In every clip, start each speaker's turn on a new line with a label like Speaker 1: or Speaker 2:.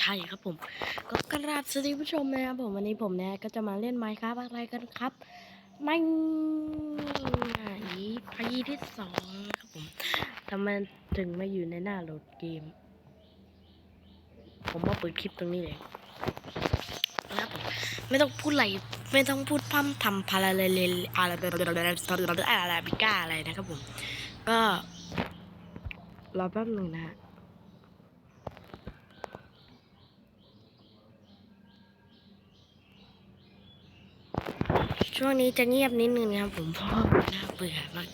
Speaker 1: ใช่ครับผม ก็กราบสวัสดีผู้ชมนะครับผมวันนี้ผมเนี่ยก็จะมาเล่นไมค์ครับอะไรกันครับไม่พีที่สองครับผมทำไมถึงมาอยู่ในหน้าโหลดเกม ผมมาเปิดคลิปตรงนี้เลยนะครับผมไม่ต้องพูดอะไรไม่ต้องพูดพร่ำทำพาราเลเลอะไรอะไรบิก้าอะไรนะครับผม ก็รอแป๊บหนึ่งนะฮะ ช่วงนี้จะเงียบนิดนึงนะครับผมเพราะว่าน่าเบื่อมาก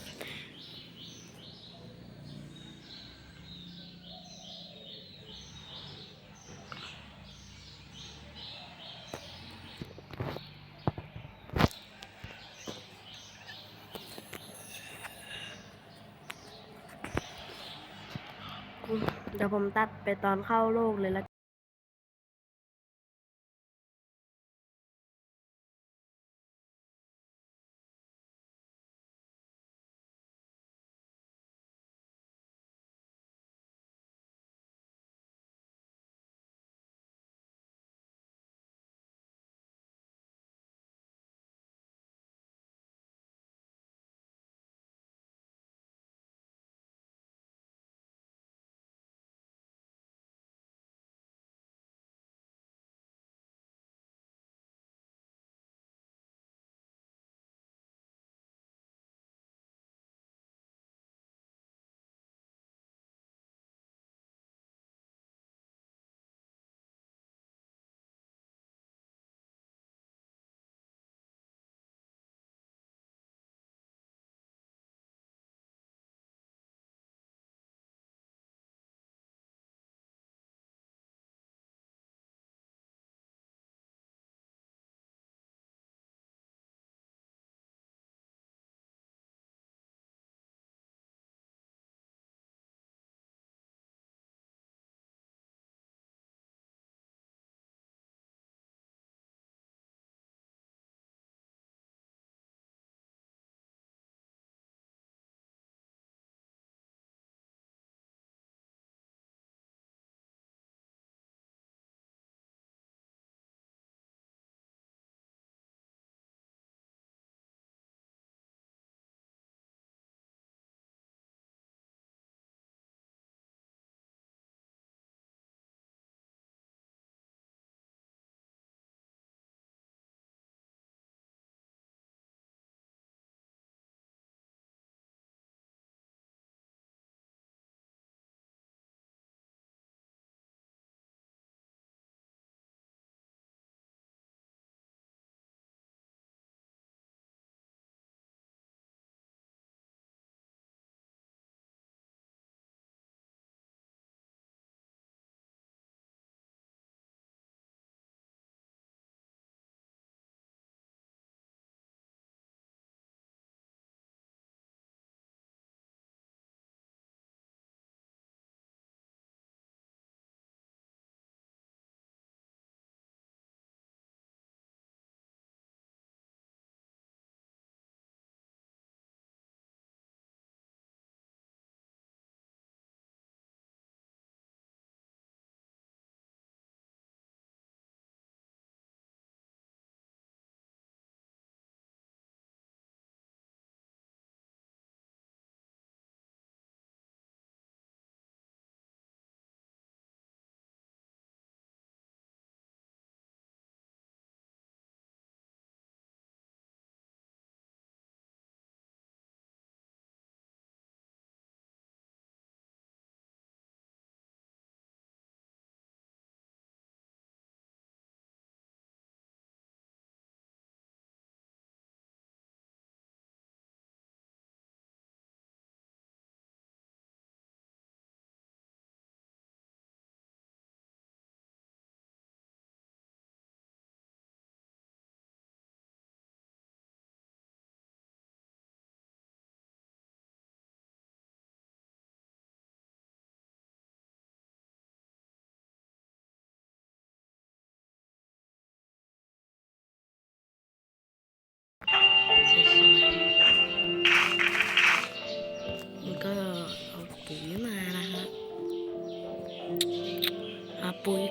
Speaker 1: เดี๋ยวผมตัดไปตอนเข้าโลกเลยละ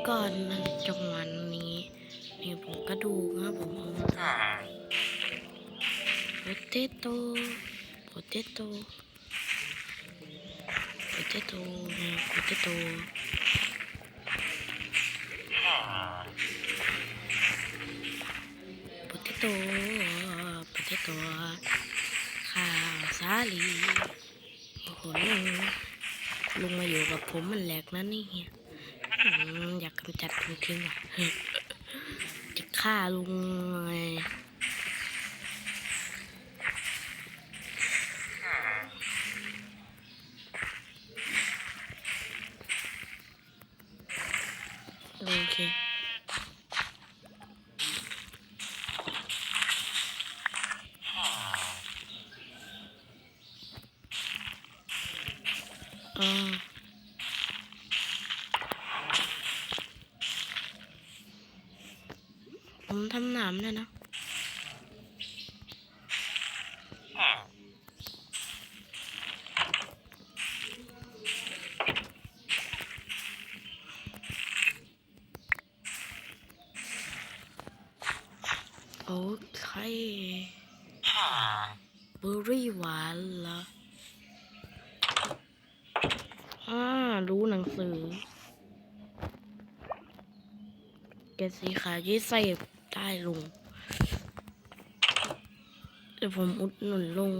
Speaker 1: ก่อนจังหวะนี้นี่ผมกระดูนะผมเอาโปเตโต้โปเตโต้โปเตโต้โปเตโต้โปเตโต้โปเตโต้ข้าวสาลีโอ้โหลุงลุงมาอยู่กับผมมันแหลกนะนี่เฮีย อยากกำจัดลุงทิ้งอะจะฆ่าลุงไงโอเค อ่า ผมทำหนามเลยนะโอเคบอร์รี่หวานเหรออ่ารู้หนังสือแกสีขายี่สิบ ได้ลุงเดี๋ยวผมอุดหนุนลุง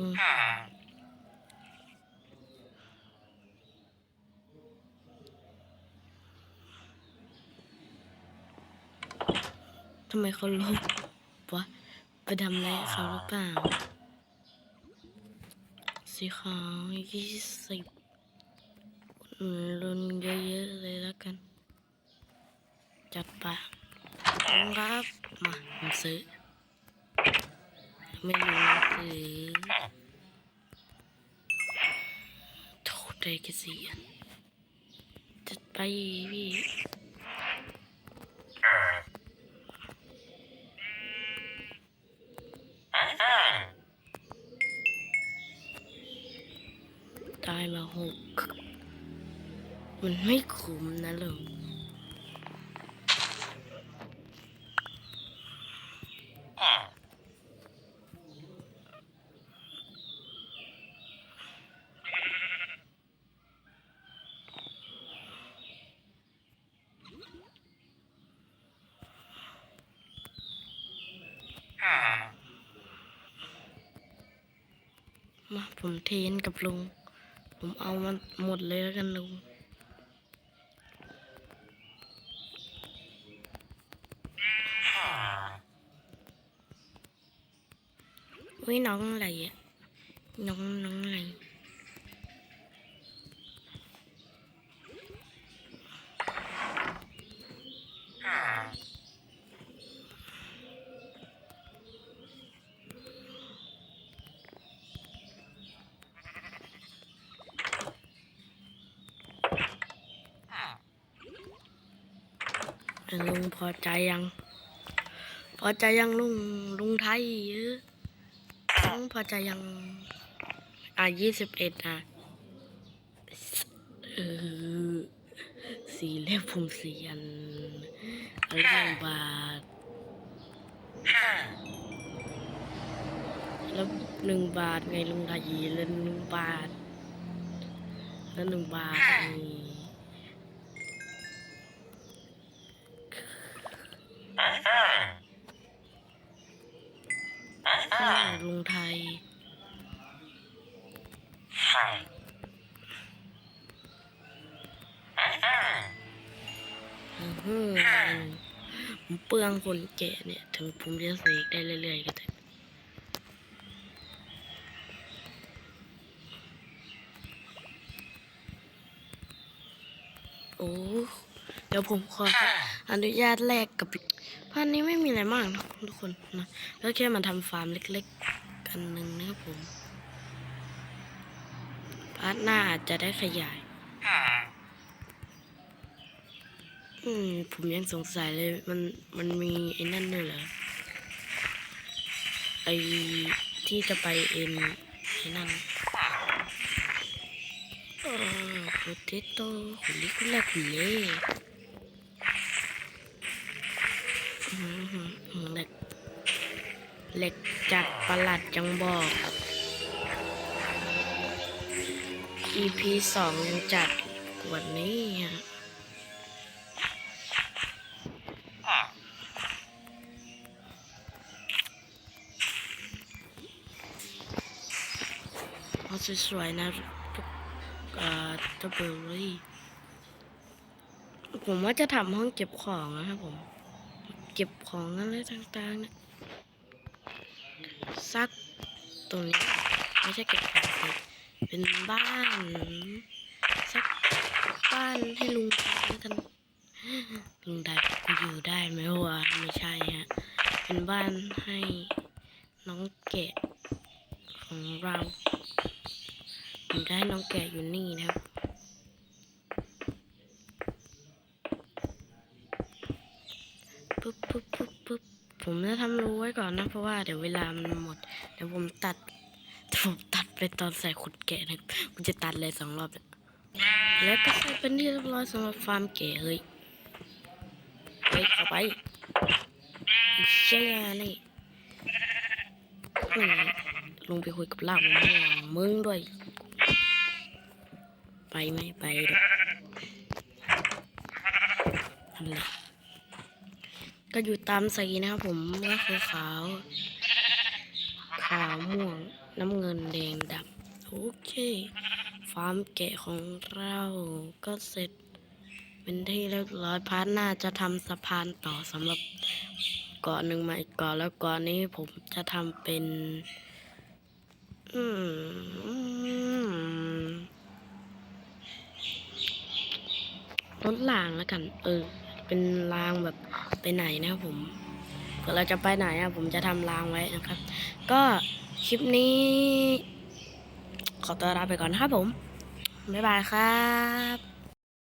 Speaker 1: ทำไมเขาลบวะไปทำอะไรเขาหรือเปล่าสีขาวยี่สิบอุดหนุนลงเยอะๆเลยแล้วกัน จัดไปครับ มาผมซื้อ ไม่รู้ซื้อโทษได้แค่สี่อันจัดไปพี่ได้มาหกมันไม่คุ้มนะลุง มาผมเทนกับลุง ผมเอามันหมดเลยแล้วกันลุง อุ้ยน้องอะไรอะน้องน้องอะไรลุงพอใจยัง พอใจยังลุงลุงไทยเออ ลุงพอใจยัง อะยี่สิบเอ็ดอะเออสีเล็บผมสีอันเรื่องบาทแล้วหนึ่งบาทไงลุงไทยแล้วหนึ่งบาท แล้วหนึ่งบาทนี่ ลุงไทยอื้อหือผมเปลืองคนแก่เนี่ยถึงผมจะเสกได้เรื่อยๆก็เถอะโอ้ เดี๋ยวผมขออนุญาตแลกกับ พันนี้ไม่มีอะไรมากนะทุกคนนะแล้วแค่มาทำฟาร์มเล็กๆ กันหนึ่งนะครับผมพาร์ทหน้าอาจจะได้ขยาย อืม ผมยังสงสัยเลยมันมันมีไอ้นั่นด้วยเหรอไอ้ที่จะไปเอ็นไอ้นั่นเออโปเตโต้คุลิคุลาคุเล่ เหล็กเหล็กจากประหลัดจังบอก EP สองยังจัดกว่านี้ฮะเอาสวยๆนะทุกเอ่อตัวเบอร์รี่ผมว่าจะทำห้องเก็บของนะครับผม เก็บของอะไรต่างๆนี่ยซักตรงนี้ไม่ใช่เก็บของสิเป็นบ้านสักบ้านให้ลุงแล้วกันลุงได้กูอยู่ได้ไหมวะไม่ใช่ฮะเป็นบ้านให้น้องแกะของเราผมได้น้องแกะอยู่นี่นะครับปุ๊บปุ๊บปุ๊บผมจะ ทำรู้ไว้ก่อนนะ เพราะว่าเดี๋ยวเวลามันหมด เดี๋ยวผมตัดผมตัดไปตอนใส่ขุดแกะนะผมจะตัดเลยสองรอบแล้วก็ใส่เป็นที่เรียบร้อยสำหรับฟาร์มแกะเฮ้ยเฮ้ยเข้าไปเชี่ยนี่นี่ลงไปคุยกับล่ามมึงมึงด้วย ไปไหมไปด้วยนั่นแหละ ก็อยู่ตามสีนะครับผมก็คือขาว ขาวม่วง น้ำเงินแดงดำโอเค ฟาร์มแกะของเราก็เสร็จ เป็นที่เรียบร้อยพาร์ทหน้าจะทำสะพานต่อสำหรับเกาะหนึ่งมาอีกเกาะแล้วเกาะนี้ผมจะทำเป็น อืมรถล่างแล้วกัน เออ เป็นรางแบบไปไหนนะครับผมเผื่อเราจะไปไหนอะผมจะทำรางไว้นะครับ ก็คลิปนี้ ขอตัวลาไปก่อนนะครับผม บ๊ายบายครับ